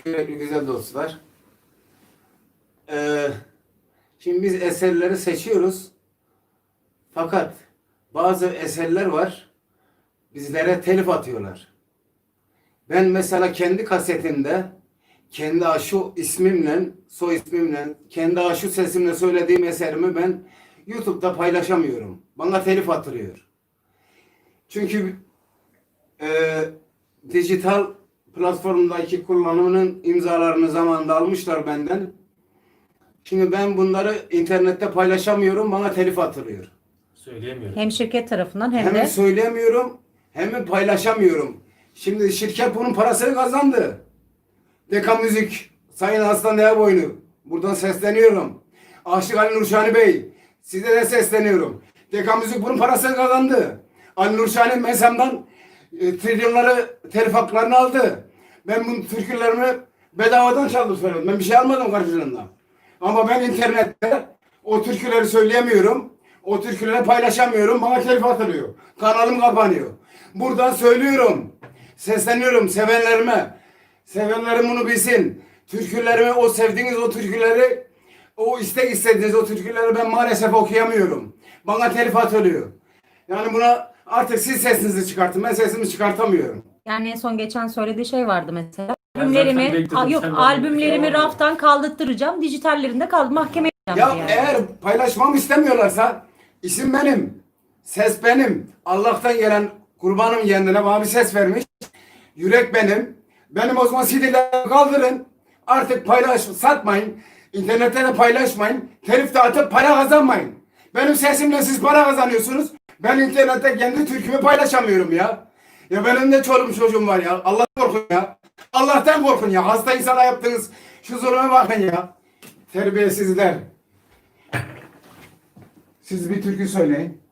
Kıymetli güzel dostlar. Ee, şimdi biz eserleri seçiyoruz. Fakat bazı eserler var. Bizlere telif atıyorlar. Ben mesela kendi kasetimde kendi aşu ismimle, soy ismimle, kendi aşu sesimle söylediğim eserimi ben YouTube'da paylaşamıyorum. Bana telif atılıyor. Çünkü e, dijital platformdaki kullanımının imzalarını zamanında almışlar benden. Şimdi ben bunları internette paylaşamıyorum. Bana telif atılıyor. Söyleyemiyorum. Hem şirket tarafından hem Hem de söyleyemiyorum hem de paylaşamıyorum. Şimdi şirket bunun parasını kazandı. Deka Müzik, Sayın Aslan Değerboynu. Buradan sesleniyorum. Aşık Ali Nurşani Bey, size de sesleniyorum. Deka Müzik bunun parasını kazandı. Ali Nurşani Mesam'dan e, trilyonları telif haklarını aldı. Ben bu türkülerimi bedavadan çaldım söyledim. Ben bir şey almadım karşılığında. Ama ben internette o türküleri söyleyemiyorum. O türküleri paylaşamıyorum. Bana telif atılıyor. Kanalım kapanıyor. Buradan söylüyorum. Sesleniyorum sevenlerime. Sevenlerim bunu bilsin. Türkülerimi, o sevdiğiniz o türküleri, o istek istediğiniz o türküleri ben maalesef okuyamıyorum. Bana telif atılıyor. Yani buna artık siz sesinizi çıkartın. Ben sesimi çıkartamıyorum. yani en son geçen söylediği şey vardı mesela. Ben zaten Albümlerimi, bekledim, Aa, yok sen de albümlerimi bekle. raftan kaldırtıracağım. Dijitallerinde kaldı. Mahkemeye Ya gideceğim diye. eğer paylaşmamı istemiyorlarsa isim benim. Ses benim. Allah'tan gelen kurbanım kendine bana bir ses vermiş. Yürek benim. Benim o zaman CD'leri kaldırın. Artık paylaş, satmayın. İnternette de paylaşmayın. Telif de atıp para kazanmayın. Benim sesimle siz para kazanıyorsunuz. Ben internette kendi türkümü paylaşamıyorum ya. Ya benim de çoluğum çocuğum var ya. Allah korkun ya. Allah'tan korkun ya. Hasta insana yaptığınız şu zulüme bakın ya. Terbiyesizler. Siz bir türkü söyleyin.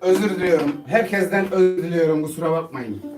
Özür diliyorum. Herkesten özür diliyorum. Kusura bakmayın.